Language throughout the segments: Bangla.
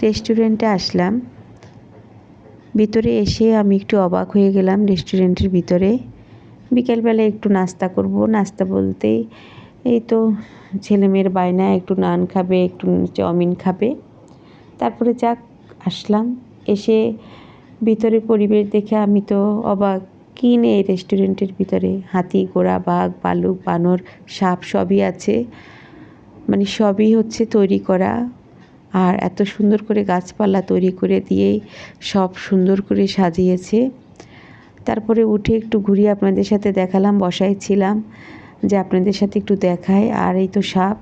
রেস্টুরেন্টে আসলাম। ভিতরে এসে আমি একটু অবাক হয়ে গেলাম রেস্টুরেন্টের ভিতরে। বিকেলবেলা একটু নাস্তা করব। নাস্তা বলতেই এই তো ছেলেমেয়ের বায়না, একটু নান খাবে, একটু চাউমিন খাবে। তারপরে যাক, আসলাম। এসে ভিতরে পরিবেশ দেখে আমি তো অবাক। কী নেই রেস্টুরেন্টের ভিতরে? হাতি, ঘোড়া, বাঘ ভালুক বানর, সাপ সবই আছে। মানে সবই হচ্ছে তৈরি করা। আর এত সুন্দর করে গাছপালা তৈরি করে দিয়েই সব সুন্দর করে সাজিয়েছে। তারপরে উঠে একটু ঘুরিয়ে আপনাদের সাথে দেখালাম বসাই ছিলাম যে আপনাদের সাথে একটু দেখায়। আর এই তো সাপ।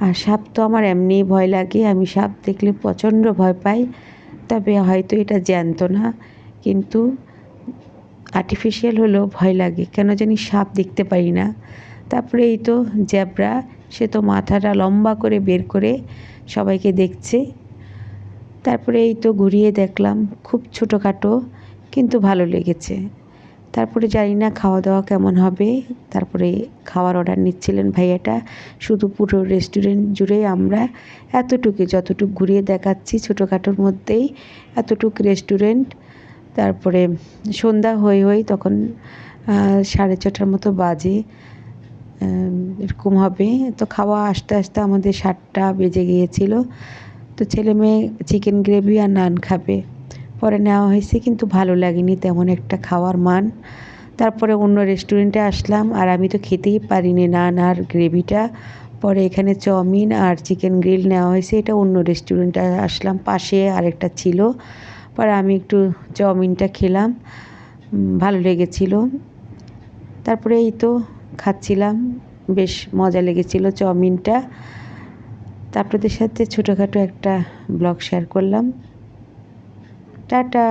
আর সাপ তো আমার এমনিই ভয় লাগে, আমি সাপ দেখলে প্রচণ্ড ভয় পাই, তবে হয়তো এটা জ্যান্ত না, কিন্তু আর্টিফিশিয়াল হলেও ভয় লাগে। কেন জানি সাপ দেখতে পারি না। তারপরে এই তো জ্যাবরা সে তো মাথাটা লম্বা করে বের করে সবাইকে দেখছে। তারপরে এই তো ঘুরিয়ে দেখলাম, খুব ছোটোখাটো কিন্তু ভালো লেগেছে। তারপরে জানি না খাওয়া দাওয়া কেমন হবে। তারপরে খাওয়ার অর্ডার নিচ্ছিলেন ভাইয়াটা। শুধু পুরো রেস্টুরেন্ট জুড়ে আমরা এতটুকু, যতটুকু ঘুরিয়ে দেখাচ্ছি ছোটোখাটোর মধ্যেই, এতটুকু রেস্টুরেন্ট তারপরে সন্ধ্যা হয়ে হয়ে তখন সাড়ে ছটার মতো বাজে। এরকম হবে। তো খাওয়া আস্তে আস্তে আমাদের সাতটা বেজে গিয়েছিল। তো ছেলে মেয়ে চিকেন গ্রেভি আর নান খাবে। পরে নেওয়া হয়েছে কিন্তু ভালো লাগেনি, তেমন একটা খাওয়ার মান। তারপরে অন্য রেস্টুরেন্টে আসলাম আর আমি তো খেতেই পারিনি নান আর গ্রেভিটা পরে এখানে চাউমিন আর চিকেন গ্রিল নেওয়া হয়েছে, এটা অন্য রেস্টুরেন্টে আসলাম, পাশে আরেকটা ছিল। পরে আমি একটু চাউমিনটা খেলাম ভালো লেগেছিল। তারপরে এই তো খাচ্ছিলাম। বেশ মজা লেগেছিল চাউমিনটা। তা আপনাদের সাথে ছোটোখাটো একটা ব্লগ শেয়ার করলাম। টাটা!